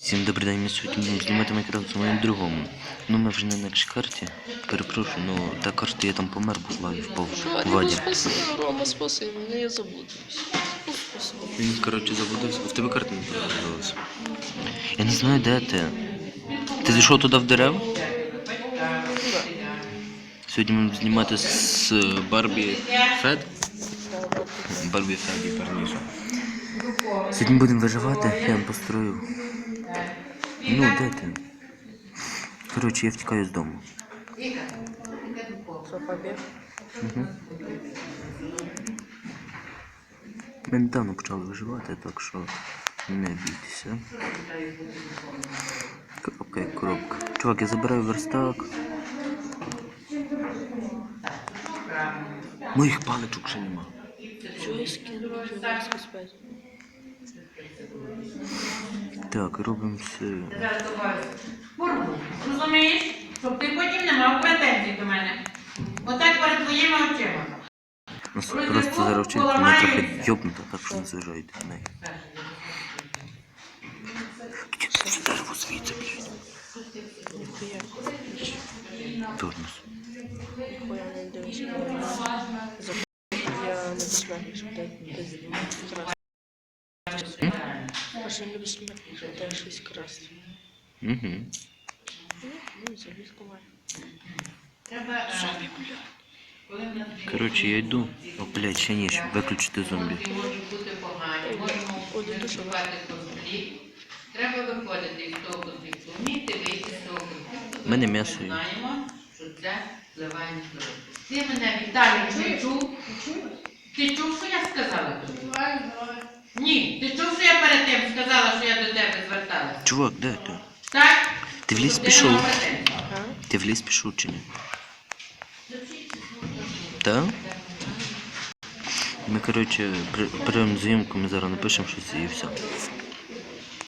Всім добрий день, ми сьогодні будемо знімати Майнкрафт з моїм другом. Ну, ми вже не на нашій карті. Перепрошую, ну та карта я там помер, бо лаві впав в ну воді. Рома, спаси мене, я заблудився. Ну. Він, коротше, заблудився. В тебе карта не продавалася. Я не знаю, де ти. Ти зайшов туди в дерева? Сьогодні ми будемо знімати з Барбі Фед. Барбі Фед і парніше. Сьогодні будемо виживати, я вам построю. Ну, де ти? Коротше, я втікаю з дому. Що, побіг? Ми недавно почали виживати, так що не бійтеся. Коробка як коробка. Чувак, я забираю верстак. Моїх паличок ще нема. Що я скину? Так, робимо все. Бурбу, розумієш? Щоб ти потім не мав претензій до мене. Отак перед твоїми очима. Нас просто зараз вчителька вона трохи йобнута, так що не зважайте на неї. Це дерево звідси, блядь. Тормоз. Ніхуя не дивишся. Я не безсмертний, щоб ти десь ж не безсмертний, щоб ти щось красти. Угу. Ну, собі сховай. Коротше, я йду. О, блядь, ще ні, щоб виключити зомбі. Можуть бути погані, можемо поступати по землі. Треба виходити із того конфлікту, вміти вийти з того конфлікту. Мене м'ясо є. Знаємо, що це впливає на здоров'я. Ти мене, Віталій, не чув? Ти чув, що я сказала тобі? Ні, ти чув, що я перед тим сказала, що я до тебе зверталася? Чувак, де ти? Так? Ти в ліс пішов? Ти в ліс пішов чи ні? Так? Ми, коротше, беремо зйомку, ми зараз напишемо щось і все.